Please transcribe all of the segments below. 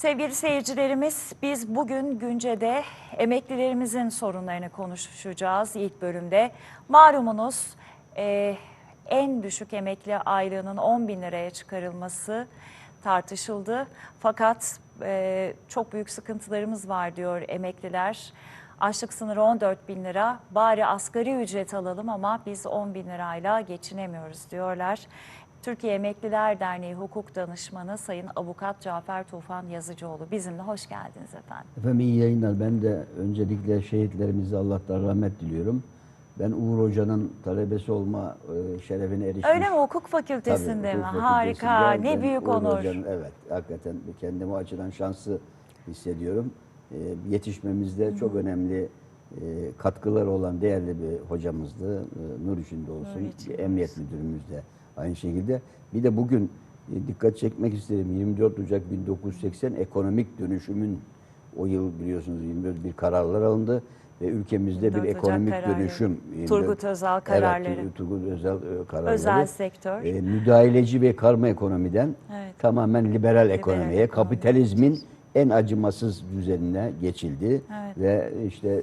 Sevgili seyircilerimiz, biz bugün Günce'de emeklilerimizin sorunlarını konuşacağız ilk bölümde. Malumunuz e, en düşük emekli aylığının 10 bin liraya çıkarılması tartışıldı. Fakat e, çok büyük sıkıntılarımız var diyor emekliler. Açlık sınırı 14 bin lira. Bari asgari ücret alalım ama biz 10 bin lirayla geçinemiyoruz diyorlar. Türkiye Emekliler Derneği Hukuk Danışmanı Sayın Avukat Cafer Tufan Yazıcıoğlu bizimle hoş geldiniz efendim. Efendim iyi yayınlar. Ben de öncelikle şehitlerimize Allah'tan rahmet diliyorum. Ben Uğur Hoca'nın talebesi olma e, şerefine erişmiş. Öyle mi hukuk fakültesinde Tabii, mi? hukuk Harika. fakültesinde Ne ben büyük Uğur onur. Hoca'nın, evet, hakikaten kendimi açıdan şanslı hissediyorum. E, yetişmemizde çok önemli e, katkıları olan değerli bir hocamızdı. E, nur içinde olsun. Nur Emniyet müdürümüz de aynı şekilde. Bir de bugün e, dikkat çekmek isterim. 24 Ocak 1980 ekonomik dönüşümün o yıl biliyorsunuz 24 bir kararlar alındı ve ülkemizde 24 bir ekonomik kararları. dönüşüm. Turgut Özal kararları. Evet, Turgut Özal e, kararları. Özel sektör. E, müdahaleci ve karma ekonomiden Evet. tamamen liberal, ekonomiye, ekonomiye kapitalizmin en acımasız düzenine geçildi Evet. ve işte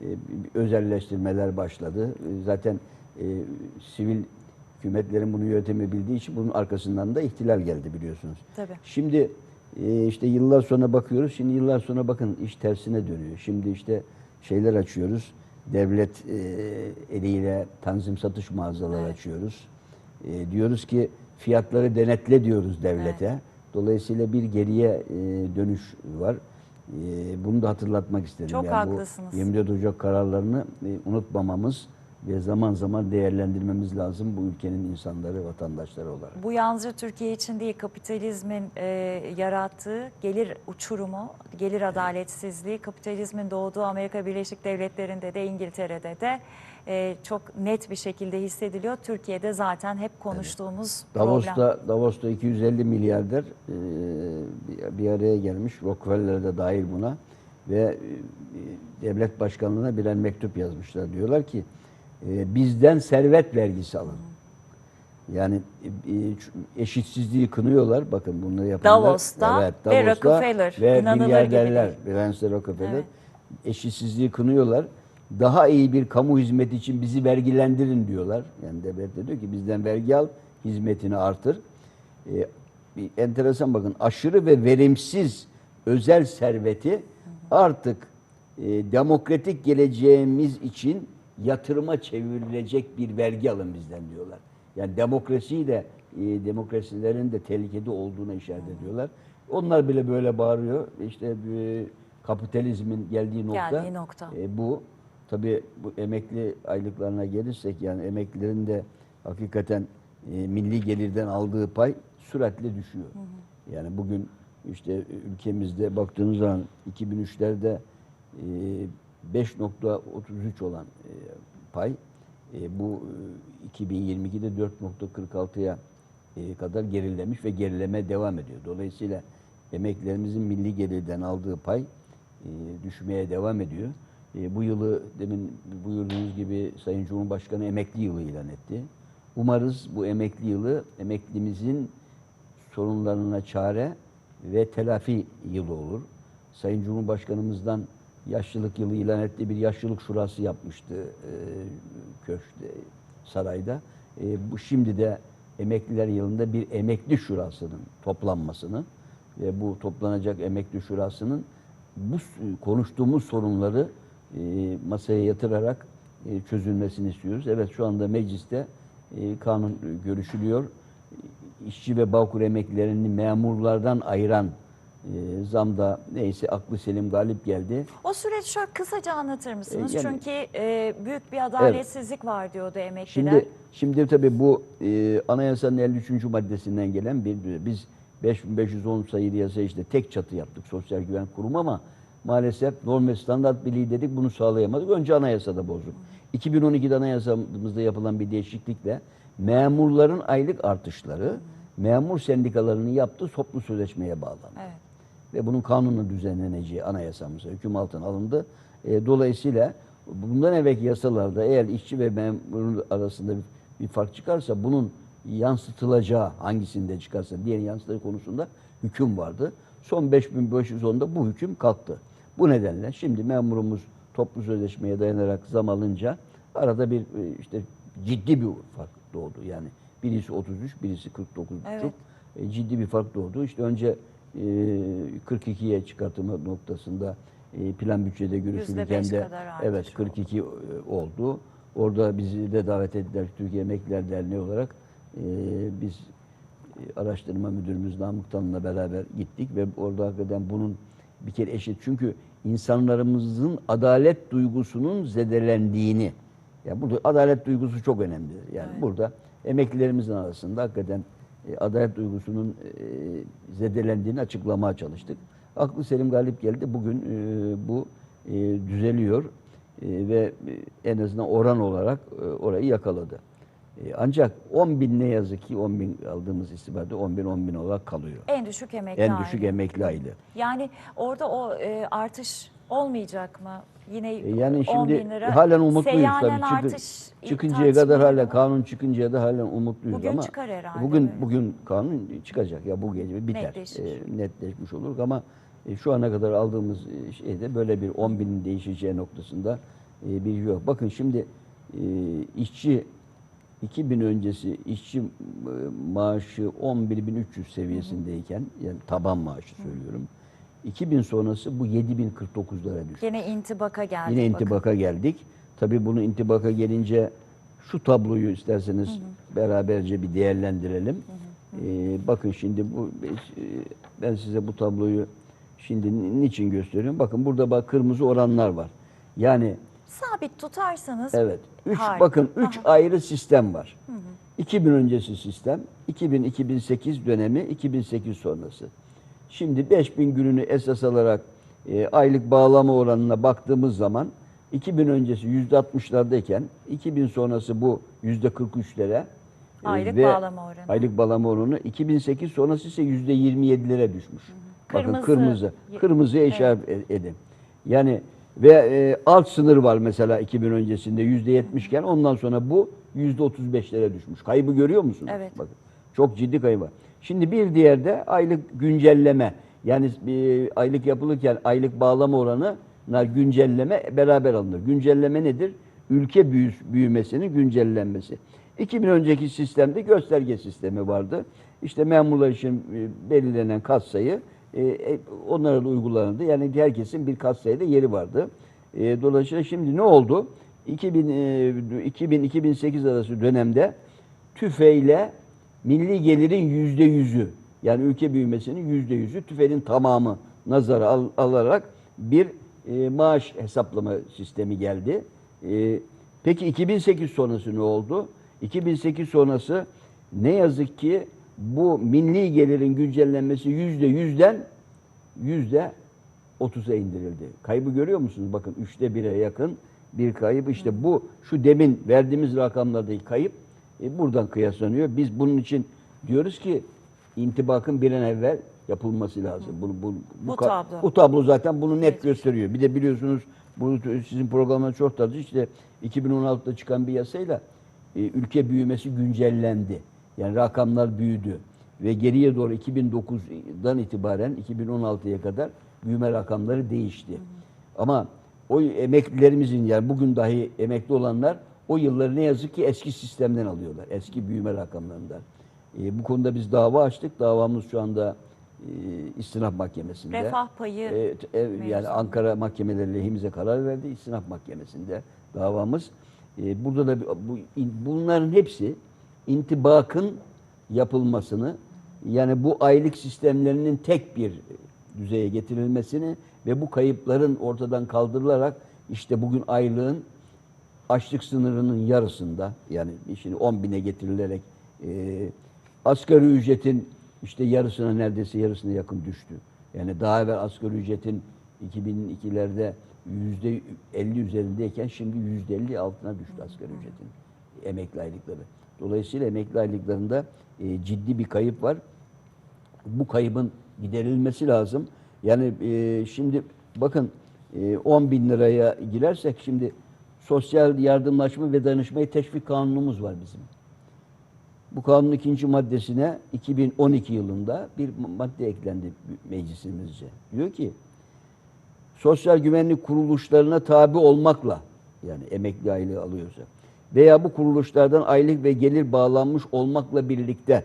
e, özelleştirmeler başladı. E, Zaten e, sivil hükümetlerin bunu yönetemebildiği için bunun arkasından da ihtilal geldi biliyorsunuz. Tabii. Şimdi e, işte yıllar sonra bakıyoruz. Şimdi yıllar sonra bakın iş tersine dönüyor. Şimdi işte şeyler açıyoruz. Devlet e, eliyle tanzim satış mağazaları Evet. açıyoruz. E, diyoruz ki fiyatları denetle diyoruz devlete. Dolayısıyla bir geriye e, dönüş var. E, bunu da hatırlatmak istedim. Çok bu haklısınız. 24 Ocak kararlarını e, unutmamamız ve zaman zaman değerlendirmemiz lazım bu ülkenin insanları, vatandaşları olarak. Bu yalnızca Türkiye için değil, kapitalizmin e, yarattığı gelir uçurumu, gelir adaletsizliği, kapitalizmin doğduğu Amerika Birleşik Devletleri'nde de İngiltere'de de e, çok net bir şekilde hissediliyor. Türkiye'de zaten hep konuştuğumuz problem. Davos'ta Davos'ta 250 milyarder e, bir- bir araya gelmiş. Rockefeller de dahil buna ve e, devlet başkanlığına birer mektup yazmışlar. Diyorlar ki e, bizden servet vergisi alın. Yani e, e, eşitsizliği kınıyorlar. Bakın bunları yapanlar. Davos'ta ve Rockefeller. Ve İnanılır gibi milyarderler. Rockefeller Evet. eşitsizliği kınıyorlar. Daha iyi bir kamu hizmeti için bizi vergilendirin diyorlar. Yani devlet de diyor ki bizden vergi al, hizmetini artır. Ee, bir enteresan bakın aşırı ve verimsiz özel serveti artık e, demokratik geleceğimiz için yatırıma çevrilecek bir vergi alın bizden diyorlar. Yani demokrasiyi de e, demokrasilerin de tehlikede olduğuna işaret ediyorlar. Onlar bile böyle bağırıyor. İşte e, kapitalizmin geldiği nokta, Geldiği nokta. e, bu. Tabii bu emekli aylıklarına gelirsek yani emeklilerin de hakikaten e, milli gelirden aldığı pay süratle düşüyor. Yani bugün işte ülkemizde baktığınız zaman 2003'lerde e, 5.33 olan e, pay e, bu e, 2022'de 4.46'ya e, kadar gerilemiş ve gerileme devam ediyor. Dolayısıyla emeklilerimizin milli gelirden aldığı pay e, düşmeye devam ediyor. E, bu yılı demin buyurduğunuz gibi Sayın Cumhurbaşkanı emekli yılı ilan etti. Umarız bu emekli yılı emeklimizin sorunlarına çare ve telafi yılı olur. Sayın Cumhurbaşkanımızdan yaşlılık yılı ilan etti. Bir yaşlılık şurası yapmıştı e, köşkte, sarayda. E, bu şimdi de emekliler yılında bir emekli şurasının toplanmasını ve bu toplanacak emekli şurasının bu konuştuğumuz sorunları e, masaya yatırarak e, çözülmesini istiyoruz. Evet şu anda mecliste e, kanun görüşülüyor. İşçi ve Bağkur emeklilerini memurlardan ayıran e, zamda neyse aklı selim galip geldi. O süreç şöyle kısaca anlatır mısınız? E, yani- Çünkü e, büyük bir adaletsizlik var diyordu emekliler. Şimdi şimdi tabii bu e, anayasanın 53. maddesinden gelen bir biz 5510 sayılı yasa işte tek çatı yaptık Sosyal Güven Kurumu ama maalesef norm ve standart birliği dedik bunu sağlayamadık. Önce anayasada bozduk. 2012'de anayasamızda yapılan bir değişiklikle memurların aylık artışları memur sendikalarının yaptığı toplu sözleşmeye bağlandı Evet. Ve bunun kanunla düzenleneceği anayasamıza hüküm altına alındı. E, dolayısıyla bundan evvelki yasalarda eğer işçi ve memur arasında bir, bir fark çıkarsa bunun yansıtılacağı hangisinde çıkarsa diğer yansıtları konusunda hüküm vardı. Son 5510'da bu hüküm kalktı. Bu nedenle şimdi memurumuz toplu sözleşmeye dayanarak zam alınca arada bir e, işte ciddi bir fark doğdu. Yani birisi 33, birisi 49 Evet. e, ciddi bir fark doğdu. İşte önce 42'ye çıkartma noktasında e, plan bütçede görüşülürken %5 de evet 42 oldu. Orada bizi de davet ettiler Türkiye Emekliler Derneği olarak. E, biz e, araştırma müdürümüz Namık Tan'la beraber gittik ve orada hakikaten bunun bir kere eşit. Çünkü insanlarımızın adalet duygusunun zedelendiğini, ya burada adalet duygusu çok önemlidir. Yani Evet. burada emeklilerimizin arasında hakikaten e, adalet duygusunun e, zedelendiğini açıklamaya çalıştık. Aklı Selim galip geldi. Bugün e, bu e, düzeliyor E, ve en azından oran olarak e, orayı yakaladı. E, ancak 10 bin ne yazık ki 10 bin aldığımız istihbarda 10 bin 10 bin olarak kalıyor. En düşük emekli En düşük aylığı. emekli aylığı. Yani orada o e, artış olmayacak mı? Yine E, Yani 10 şimdi lira. halen umutluyuz Seyyanen tabii. Artış çıkıncaya kadar hala kanun çıkıncaya da halen umutluyuz Bugün ama çıkar herhalde, bugün evet. bugün kanun çıkacak ya bu gece biter. Netleşir. E, netleşmiş olur ama e, şu ana kadar aldığımız e, şeyde böyle bir 10 binin değişeceği noktasında e, bir yok. Bakın şimdi e, işçi 2000 öncesi işçi e, maaşı 11.300 seviyesindeyken yani taban maaşı söylüyorum. 2000 sonrası bu 7049'lara düştü. Gene intibaka geldi. Yine bakın. intibaka geldik. Tabii bunu intibaka gelince şu tabloyu isterseniz beraberce bir değerlendirelim. Ee, bakın şimdi bu e, ben size bu tabloyu şimdi ni- niçin gösteriyorum? Bakın burada bak kırmızı oranlar var. Yani Sabit tutarsanız evet. Üç, Harika. bakın üç ayrı sistem var. 2000 öncesi sistem, 2000-2008 dönemi, 2008 sonrası. Şimdi 5000 gününü esas alarak e, aylık bağlama oranına baktığımız zaman 2000 öncesi %60'lardayken 2000 sonrası bu %43'lere e, Aylık ve bağlama oranı. Aylık bağlama oranı 2008 sonrası ise %27'lere düşmüş. Bakın Kırmızı. kırmızı. Kırmızıya Evet. işaret e- edin. Yani ve e, alt sınır var mesela 2000 öncesinde %70 iken ondan sonra bu %35'lere düşmüş. Kaybı görüyor musunuz? Evet. Bakın çok ciddi kaybı var. Şimdi bir diğer de aylık güncelleme. Yani bir aylık yapılırken aylık bağlama oranı güncelleme beraber alınır. Güncelleme nedir? Ülke büyü- büyümesinin güncellenmesi. 2000 önceki sistemde gösterge sistemi vardı. İşte memurlar için e, belirlenen katsayı e, e, onlara da uygulanırdı. Yani herkesin bir katsayıda yeri vardı. E, dolayısıyla şimdi ne oldu? 2000 e, 2000-2008 arası dönemde tüfeyle milli gelirin yüzde yüzü yani ülke büyümesinin yüzde yüzü tüfeğin tamamı nazara al- alarak bir e, maaş hesaplama sistemi geldi. E, peki 2008 sonrası ne oldu? 2008 sonrası ne yazık ki bu milli gelirin güncellenmesi yüzde yüzden yüzde 30'a indirildi. Kaybı görüyor musunuz? Bakın üçte bire yakın bir kayıp. İşte bu şu demin verdiğimiz rakamlardaki kayıp e, buradan kıyaslanıyor. Biz bunun için diyoruz ki intibakın bir an evvel yapılması lazım. Bunu, bu, Bu ka- tablo. Bu tablo zaten bunu net Evet. gösteriyor. Bir de biliyorsunuz bu sizin programda çok tarzı işte 2016'da çıkan bir yasayla e, ülke büyümesi güncellendi. Yani rakamlar büyüdü ve geriye doğru 2009'dan itibaren 2016'ya kadar büyüme rakamları değişti. Ama o emeklilerimizin yani bugün dahi emekli olanlar o yılları ne yazık ki eski sistemden alıyorlar. Eski büyüme rakamlarından. E, bu konuda biz dava açtık. Davamız şu anda e, istinaf mahkemesinde. Refah payı E, e, yani. Ankara mahkemeleri lehimize karar verdi. İstinaf mahkemesinde davamız. E, burada da bu, in- bunların hepsi intibakın yapılmasını yani bu aylık sistemlerinin tek bir düzeye getirilmesini ve bu kayıpların ortadan kaldırılarak işte bugün aylığın açlık sınırının yarısında yani şimdi 10 bine getirilerek e, asgari ücretin işte yarısına neredeyse yarısına yakın düştü. Yani daha evvel asgari ücretin 2002'lerde yüzde 50 üzerindeyken şimdi yüzde 50 altına düştü asgari ücretin emekli aylıkları. Dolayısıyla emekli aylıklarında e, ciddi bir kayıp var. Bu kaybın giderilmesi lazım. Yani e, şimdi bakın e, 10 bin liraya girersek şimdi sosyal yardımlaşma ve danışmayı teşvik kanunumuz var bizim. Bu kanunun ikinci maddesine 2012 yılında bir madde eklendi meclisimizce. Diyor ki sosyal güvenlik kuruluşlarına tabi olmakla yani emekli aylığı alıyorsa veya bu kuruluşlardan aylık ve gelir bağlanmış olmakla birlikte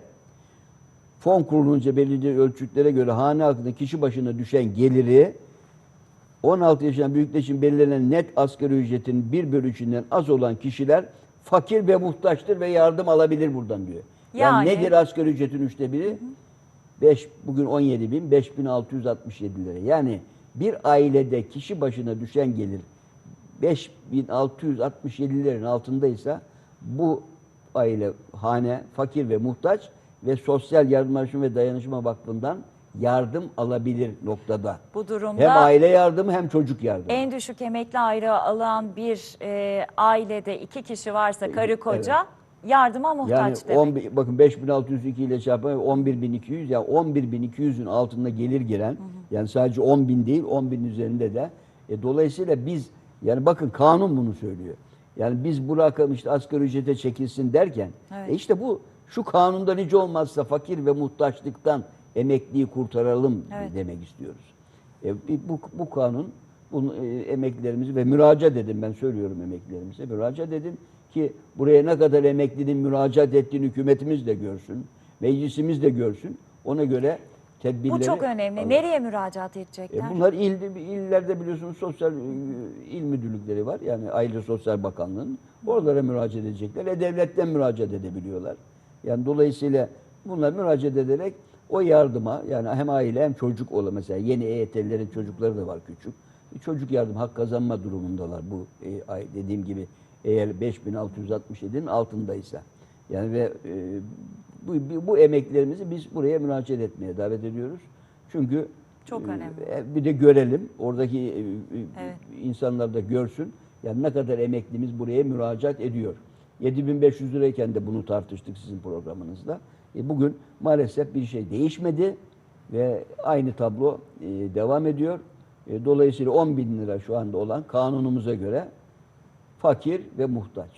fon kurulunca belirli ölçütlere göre hane halkında kişi başına düşen geliri 16 yaşından büyükler için belirlenen net asgari ücretin bir bölü üçünden az olan kişiler fakir ve muhtaçtır ve yardım alabilir buradan diyor. Yani, Yani- nedir asgari ücretin üçte biri? 5, bugün 17 bin, 5667 lira. Yani bir ailede kişi başına düşen gelir 5667 liranın altındaysa bu aile hane fakir ve muhtaç ve Sosyal Yardımlaşma ve Dayanışma Vakfı'ndan yardım alabilir noktada. Bu durumda Hem aile yardımı hem çocuk yardımı. en düşük emekli aylığı alan bir e, ailede iki kişi varsa karı koca yardıma yani muhtaç demek. 10, bin- bakın 5602 ile çarpın 11200 ya 11200'ün altında gelir giren yani sadece 10 bin değil 10 bin üzerinde de e, dolayısıyla biz yani bakın kanun bunu söylüyor. Yani biz bu rakam işte asgari ücrete çekilsin derken Evet. e işte bu şu kanunda nice olmazsa fakir ve muhtaçlıktan emekliyi kurtaralım Evet. demek istiyoruz. E, bu, bu kanun bunu, e, emeklilerimizi ve müracaat edin ben söylüyorum emeklilerimize müracaat edin ki buraya ne kadar emeklinin müracaat ettiğini hükümetimiz de görsün, meclisimiz de görsün. Ona göre tedbirleri Bu çok önemli. alın. Nereye müracaat E, edecekler? bunlar il, illerde biliyorsunuz sosyal e, il müdürlükleri var. Yani Aile Sosyal Bakanlığı'nın. Oralara müracaat edecekler. E devletten müracaat edebiliyorlar. Yani dolayısıyla bunlar müracaat ederek o yardıma yani hem aile hem çocuk olan mesela yeni EYT'lilerin çocukları da var küçük. E, Çocuk yardım hak kazanma durumundalar bu e, dediğim gibi eğer 5667'nin altındaysa. Yani ve e, bu, bu emeklilerimizi biz buraya müracaat etmeye davet ediyoruz. Çünkü Çok e, önemli. e, Bir de görelim. Oradaki Evet. insanlar da görsün. Yani ne kadar emeklimiz buraya müracaat ediyor. 7500 lirayken de bunu tartıştık sizin programınızda. E, bugün maalesef bir şey değişmedi ve aynı tablo e, devam ediyor. E, dolayısıyla 10 bin lira şu anda olan kanunumuza göre fakir ve muhtaç.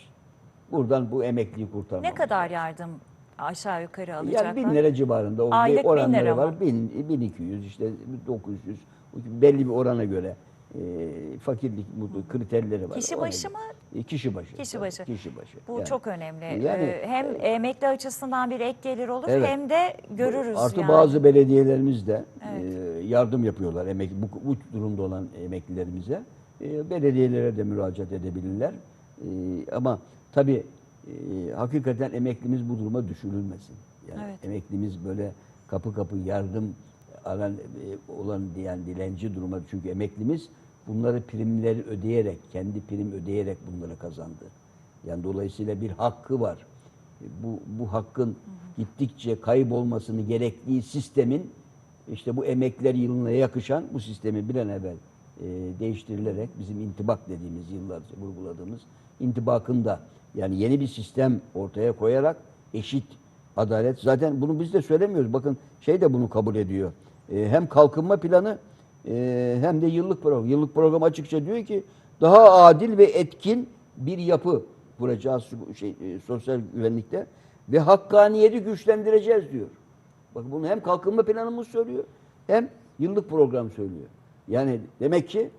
Buradan bu emekliyi kurtarmamız. Ne kadar yardım aşağı yukarı alacaklar? Yani bin lira civarında o Aylık bin oranları lira mı? var. Bin, 1200 işte 900 belli bir orana göre e, fakirlik mutlu kriterleri var. Kişi başı mı? E, kişi başı. Kişi başı. Kişi başı. Bu Yani. çok önemli. Yani, Ee, hem emekli açısından bir ek gelir olur Evet. hem de görürüz Artı yani. bazı belediyelerimiz de Evet. e, yardım yapıyorlar emek bu, bu durumda olan emeklilerimize. E, belediyelere de müracaat edebilirler. E, ama tabii e, hakikaten emeklimiz bu duruma düşürülmesin. Yani Evet. emeklimiz böyle kapı kapı yardım alan e, olan diyen dilenci duruma çünkü emeklimiz bunları primleri ödeyerek kendi prim ödeyerek bunları kazandı. Yani dolayısıyla bir hakkı var. Bu bu hakkın gittikçe kaybolmasını gerektiği sistemin işte bu emekler yılına yakışan bu sistemi bir an evvel e, değiştirilerek bizim intibak dediğimiz yıllarca vurguladığımız intibakın da yani yeni bir sistem ortaya koyarak eşit adalet zaten bunu biz de söylemiyoruz. Bakın şey de bunu kabul ediyor. E, hem kalkınma planı e, hem de yıllık program. Yıllık program açıkça diyor ki daha adil ve etkin bir yapı kuracağız şey, e, sosyal güvenlikte ve hakkaniyeti güçlendireceğiz diyor. Bak bunu hem kalkınma planımız söylüyor hem yıllık program söylüyor. Yani demek ki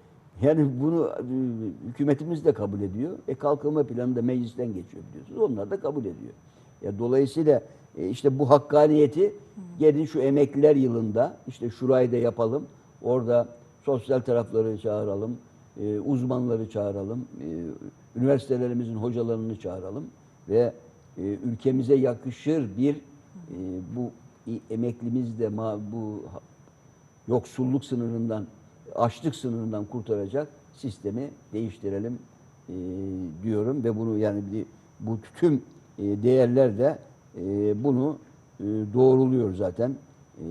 yani bunu e, hükümetimiz de kabul ediyor. E kalkınma planı da meclisten geçiyor biliyorsunuz. Onlar da kabul ediyor. Ya dolayısıyla e, işte bu hakkaniyeti gelin şu emekliler yılında işte şurayı da yapalım. Orada sosyal tarafları çağıralım. e, uzmanları çağıralım. e, üniversitelerimizin hocalarını çağıralım ve e, ülkemize yakışır bir bu i- emeklimiz de ma- bu yoksulluk sınırından, açlık sınırından kurtaracak sistemi değiştirelim diyorum ve bunu yani bu tüm değerler de e, bunu e, doğruluyor zaten. E,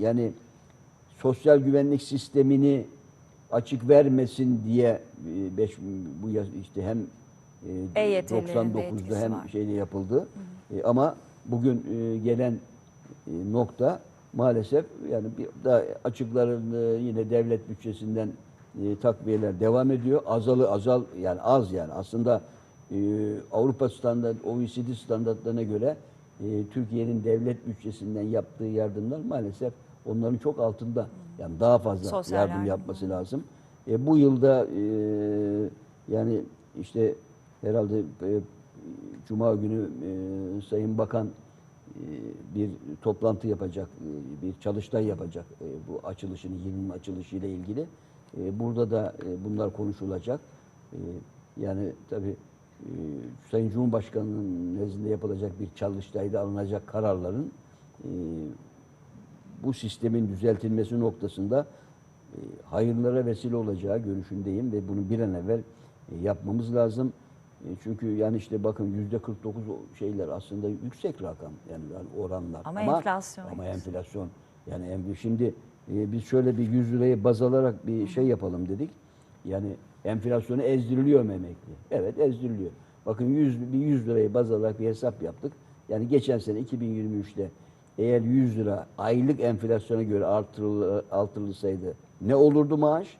yani sosyal güvenlik sistemini açık vermesin diye e, beş, bu işte hem e, EYT'lerin de 99'da etkisi hem var. şeyde yapıldı. E, ama bugün e, gelen e, nokta maalesef yani bir daha açıklarında yine devlet bütçesinden e, takviyeler devam ediyor. Azalı azal yani az yani aslında e, Avrupa standart OECD standartlarına göre e, Türkiye'nin devlet bütçesinden yaptığı yardımlar maalesef onların çok altında. Yani daha fazla Sosyal yardım yardım. yapması lazım. E, bu yılda e, yani işte herhalde e, Cuma günü e, Sayın Bakan e, bir toplantı yapacak, e, bir çalıştay yapacak bu açılışını, yılın açılışıyla ilgili. E, Burada da bunlar konuşulacak. Yani tabii e, Sayın Cumhurbaşkanı'nın nezdinde yapılacak bir çalıştayda alınacak kararların e, bu sistemin düzeltilmesi noktasında e, hayırlara vesile olacağı görüşündeyim ve bunu bir an evvel e, yapmamız lazım. E, Çünkü yani işte bakın yüzde 49 o şeyler aslında yüksek rakam yani yani oranlar. Ama enflasyon. Ama enflasyon yani şimdi e, biz şöyle bir 100 lirayı baz alarak bir şey yapalım dedik. Yani enflasyonu ezdiriliyor mu emekli? Evet ezdiriliyor. Bakın 100, bir 100 lirayı baz alarak bir hesap yaptık. Yani geçen sene 2023'te eğer 100 lira aylık enflasyona göre artırıl, artırılsaydı ne olurdu maaş?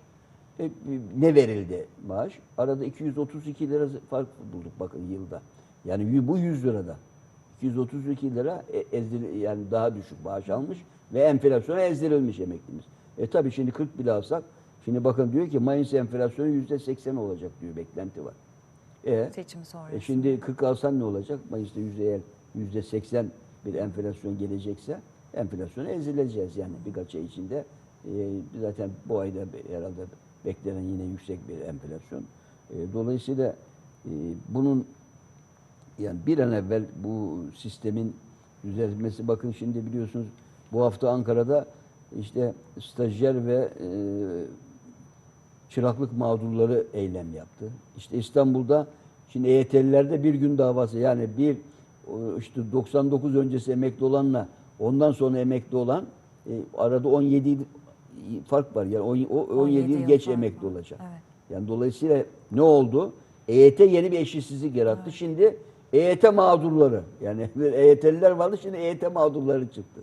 E, ne verildi maaş? Arada 232 lira fark bulduk bakın yılda. Yani bu 100 lirada. 232 lira e- ezdil, yani daha düşük maaş almış ve enflasyona ezdirilmiş emeklimiz. E tabi şimdi 40 bile alsak şimdi bakın diyor ki Mayıs enflasyonu %80 olacak diyor beklenti var. E, Seçim sonrası. e şimdi 40 alsan ne olacak? Mayıs'ta yüzde eğer yüzde 80 bir enflasyon gelecekse enflasyona ezileceğiz yani birkaç ay içinde. E, zaten bu ayda herhalde beklenen yine yüksek bir enflasyon. E, dolayısıyla e, bunun yani bir an evvel bu sistemin düzeltmesi bakın şimdi biliyorsunuz bu hafta Ankara'da işte stajyer ve e, çıraklık mağdurları eylem yaptı. İşte İstanbul'da şimdi EYT'lilerde bir gün davası yani bir işte 99 öncesi emekli olanla ondan sonra emekli olan e, arada 17 yıl fark var. Yani on- o 17, 17 yıl yıl geç emekli var. olacak. Evet. Yani dolayısıyla ne oldu? EYT yeni bir eşitsizlik yarattı. Şimdi EYT mağdurları yani EYT'liler vardı şimdi EYT mağdurları çıktı.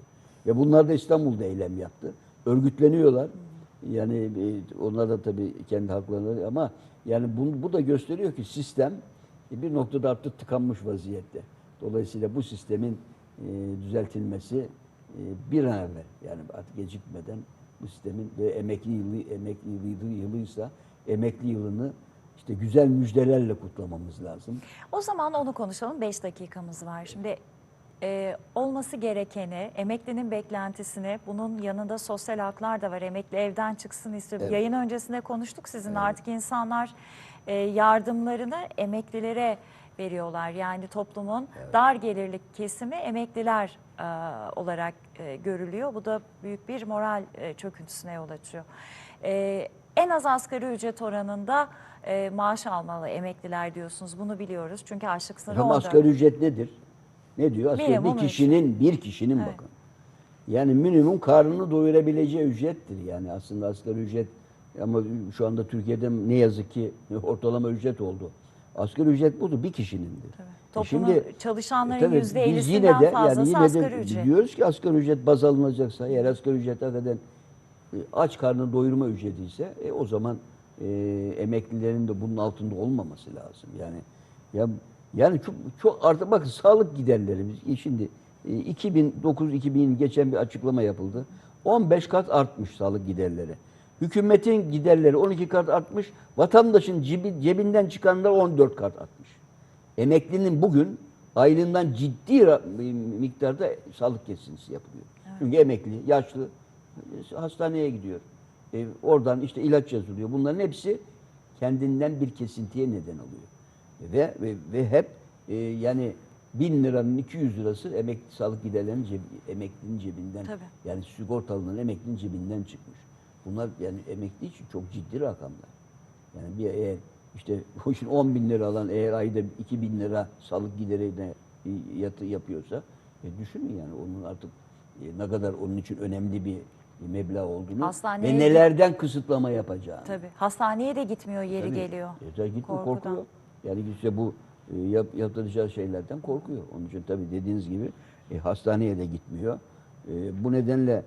Ve bunlar da İstanbul'da eylem yaptı. Örgütleniyorlar. Yani e, onlar da tabii kendi haklarını ama yani bu, bu da gösteriyor ki sistem bir noktada artık tıkanmış vaziyette. Dolayısıyla bu sistemin e, düzeltilmesi e, bir an evvel yani artık gecikmeden bu sistemin ve emekli yılı emekli yılı yılıysa emekli yılını işte güzel müjdelerle kutlamamız lazım. O zaman onu konuşalım. 5 dakikamız var. Şimdi e, olması gerekeni, emeklinin beklentisini, bunun yanında sosyal haklar da var. Emekli evden çıksın istiyor. Evet. Yayın öncesinde konuştuk sizinle. Artık insanlar e, yardımlarını emeklilere veriyorlar. Yani toplumun dar gelirli kesimi emekliler e, olarak e, görülüyor. Bu da büyük bir moral e, çöküntüsüne yol açıyor. E, en az asgari ücret oranında e, maaş almalı emekliler diyorsunuz. Bunu biliyoruz. Çünkü açlık sınırı Hem orada. asgari ücret nedir? Ne diyor? Asgari Minimum bir kişinin bir kişinin Evet. bakın. Yani minimum karnını doyurabileceği ücrettir. Yani aslında asgari ücret ama şu anda Türkiye'de ne yazık ki ortalama ücret oldu. Asgari ücret budur bir kişinindir. Tabii. E Toplumun çalışanların tabii yüzde biz %50'sinden yine de fazlası yani yine asgari de ücret. biliyoruz ki asgari ücret baz alınacaksa eğer asgari ücret hakikaten e, aç karnını doyurma ücreti ise e, o zaman e, emeklilerin de bunun altında olmaması lazım. Yani ya yani çok çok artık bakın sağlık giderlerimiz e, şimdi e, 2009 2000 geçen bir açıklama yapıldı. 15 kat artmış sağlık giderleri. Hükümetin giderleri 12 kat artmış. Vatandaşın cebi, cebinden çıkanlar 14 kat artmış. Emeklinin bugün aylığından ciddi miktarda sağlık kesintisi yapılıyor. Çünkü emekli, yaşlı e, hastaneye gidiyor. E, oradan işte ilaç yazılıyor. Bunların hepsi kendinden bir kesintiye neden oluyor. Ve ve, ve hep e, yani bin liranın 200 lirası emekli sağlık giderlerinin cebi, emeklinin cebinden Tabii. yani sigortalının emeklinin cebinden çıkmış. Bunlar yani emekli için çok ciddi rakamlar. Yani bir eğer işte şimdi 10 bin lira alan eğer ayda 2 bin lira sağlık giderine yatı yapıyorsa e düşünün yani onun artık e, ne kadar onun için önemli bir meblağ olduğunu Hastaneye ve nelerden kısıtlama yapacağını. Tabii. Hastaneye de gitmiyor yeri Tabii. geliyor. E, Korkudan. korkuyor. Yani işte bu e, yap, yaptıracağı şeylerden korkuyor. Onun için tabii dediğiniz gibi e, hastaneye de gitmiyor. E, bu nedenle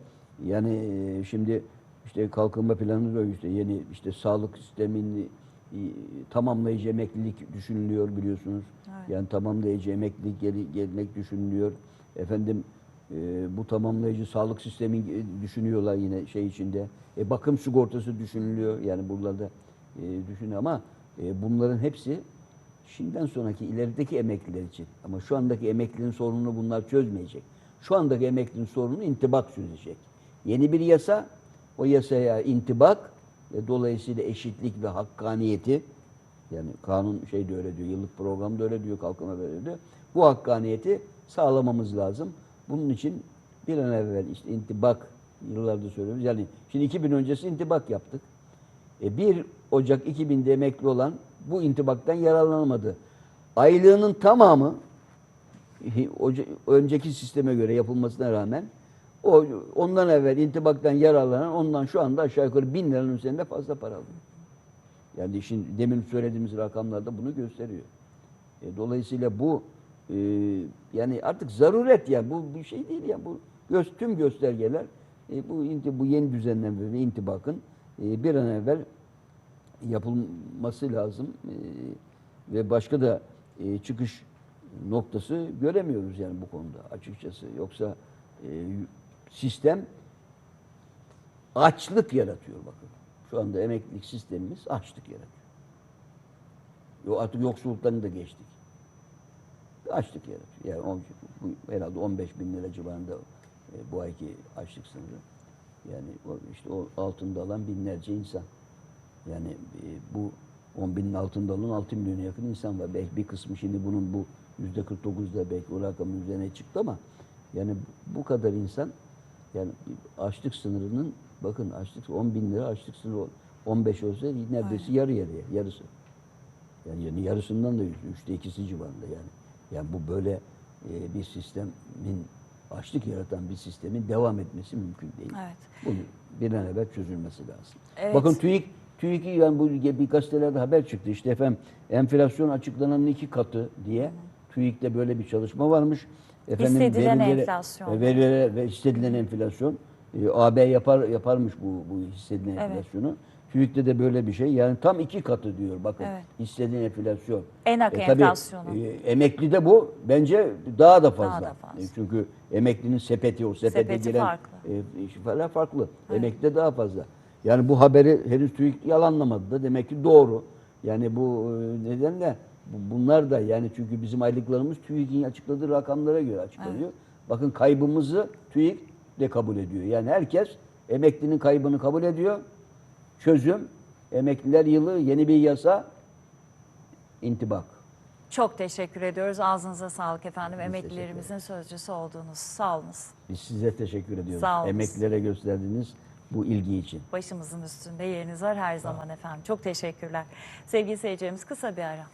yani e, şimdi işte kalkınma planı da işte yeni işte sağlık sistemini e, tamamlayıcı emeklilik düşünülüyor biliyorsunuz. Evet. Yani tamamlayıcı emeklilik gel- gelmek düşünülüyor. Efendim e, bu tamamlayıcı sağlık sistemi e, düşünüyorlar yine şey içinde. E, bakım sigortası düşünülüyor yani buralarda e, düşünüyor ama e, bunların hepsi şimdiden sonraki ilerideki emekliler için. Ama şu andaki emeklinin sorununu bunlar çözmeyecek. Şu andaki emeklinin sorununu intibak çözecek. Yeni bir yasa, o yasaya intibak ve dolayısıyla eşitlik ve hakkaniyeti yani kanun şey de öyle diyor, yıllık program da öyle diyor, kalkınma da öyle diyor. Bu hakkaniyeti sağlamamız lazım. Bunun için bir an evvel işte intibak yıllardır söylüyoruz. Yani şimdi 2000 öncesi intibak yaptık. E 1 Ocak 2000'de emekli olan bu intibaktan yararlanamadı. Aylığının tamamı önceki sisteme göre yapılmasına rağmen o ondan evvel intibaktan yararlanan ondan şu anda aşağı yukarı bin liranın üzerinde fazla para alıyor. Yani işin demin söylediğimiz rakamlarda bunu gösteriyor. E, dolayısıyla bu e, yani artık zaruret ya bu bir şey değil ya bu göz, tüm göstergeler e, bu bu yeni düzenleme ve intibakın e, bir an evvel yapılması lazım E, ve başka da e, çıkış noktası göremiyoruz yani bu konuda açıkçası. Yoksa e, sistem açlık yaratıyor bakın. Şu anda emeklilik sistemimiz açlık yaratıyor. Yo, artık yoksulluklarını da geçtik. Açlık yaratıyor. Yani on, bu, herhalde 15 bin lira civarında e, bu ayki açlık sınırı. Yani işte o altında alan binlerce insan. Yani e, bu 10 binin altında alan 6 milyona yakın insan var. Belki bir kısmı şimdi bunun bu yüzde 49'da belki o rakamın üzerine çıktı ama yani bu kadar insan yani açlık sınırının bakın açlık 10 bin lira açlık sınırı 15 olsa neredeyse yarı yarıya yarısı. Yani, yani yarısından da yüzde üçte ikisi civarında yani. Yani bu böyle e, bir sistemin açlık yaratan bir sistemin devam etmesi mümkün değil. Evet. Bunun bir an evvel çözülmesi lazım. Evet. Bakın TÜİK TÜİK yani bu bir gazetelerde haber çıktı işte efendim enflasyon açıklananın iki katı diye TÜİK'te böyle bir çalışma varmış. Efendim Hissedilen verilere- enflasyon. e, verilere ve hissedilen enflasyon e, AB yapar yaparmış bu bu hissedilen Evet. enflasyonu. TÜİK'te de böyle bir şey. Yani tam iki katı diyor bakın. Evet. Hissedilen enflasyon. Enak tabii, enflasyonu. e, emeklide bu bence daha da fazla. da fazla. E, çünkü emeklinin sepeti o sepete Sepeti giren farklı. e, farklı. Emeklide daha fazla. Yani bu haberi henüz TÜİK yalanlamadı da demek ki doğru. Yani bu e, nedenle bu- bunlar da yani çünkü bizim aylıklarımız TÜİK'in açıkladığı rakamlara göre açıklanıyor. Bakın kaybımızı TÜİK de kabul ediyor. Yani herkes emeklinin kaybını kabul ediyor. Çözüm emekliler yılı yeni bir yasa intibak. Çok teşekkür ediyoruz. Ağzınıza sağlık efendim. Biz Emeklilerimizin sözcüsü oldunuz. Sağ olunuz. Biz size teşekkür ediyoruz. Sağ. Emeklilere gösterdiğiniz bu ilgi için. Başımızın üstünde yeriniz var her zaman efendim. Çok teşekkürler. Sevgili seyircilerimiz kısa bir ara.